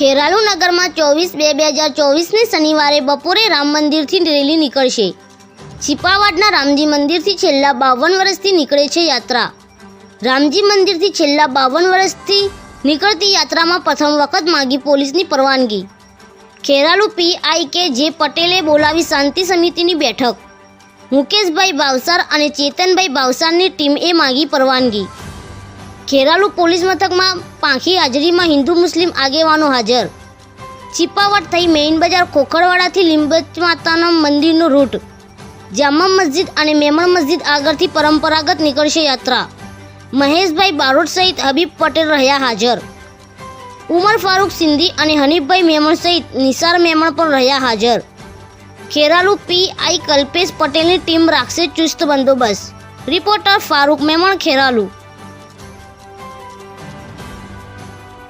ખેરાલુ નગરમાં ચોવીસ બે બે હજાર ચોવીસને શનિવારે બપોરે રામ મંદિરથી રેલી નીકળશે. છીપાવાડના રામજી મંદિરથી છેલ્લા બાવન વર્ષથી નીકળે છે યાત્રા. રામજી મંદિરથી છેલ્લા બાવન વર્ષથી નીકળતી યાત્રામાં પ્રથમ વખત માગી પોલીસની પરવાનગી. ખેરાલુ પીઆઈ કે જે પટેલે બોલાવી શાંતિ સમિતિની બેઠક. મુકેશભાઈ ભાવસાર અને ચેતનભાઈ ભાવસારની એ માગી પરવાનગી. ખેરાલુ પોલીસ મથકમાં પાંખી હાજરીમાં હિન્દુ મુસ્લિમ આગેવાનો હાજર. ચીપાવટ થઈ મેઇન બજાર ખોખરવાડાથી લીંબચ માતાના મંદિરનો રૂટ. જામા મસ્જિદ અને મેમણ મસ્જિદ આગળથી પરંપરાગત નીકળશે યાત્રા. મહેશભાઈ બારોટ સહિત હબીબ પટેલ રહ્યા હાજર. ઉમર ફારૂક સિંધી અને હનીફભાઈ મેમણ સહિત નિસાર મેમણ પણ રહ્યા હાજર. ખેરાલુ પીઆઈ કલ્પેશ પટેલની ટીમ રાખશે ચુસ્ત બંદોબસ્ત. રિપોર્ટર ફારૂક મેમણ ખેરાલુ.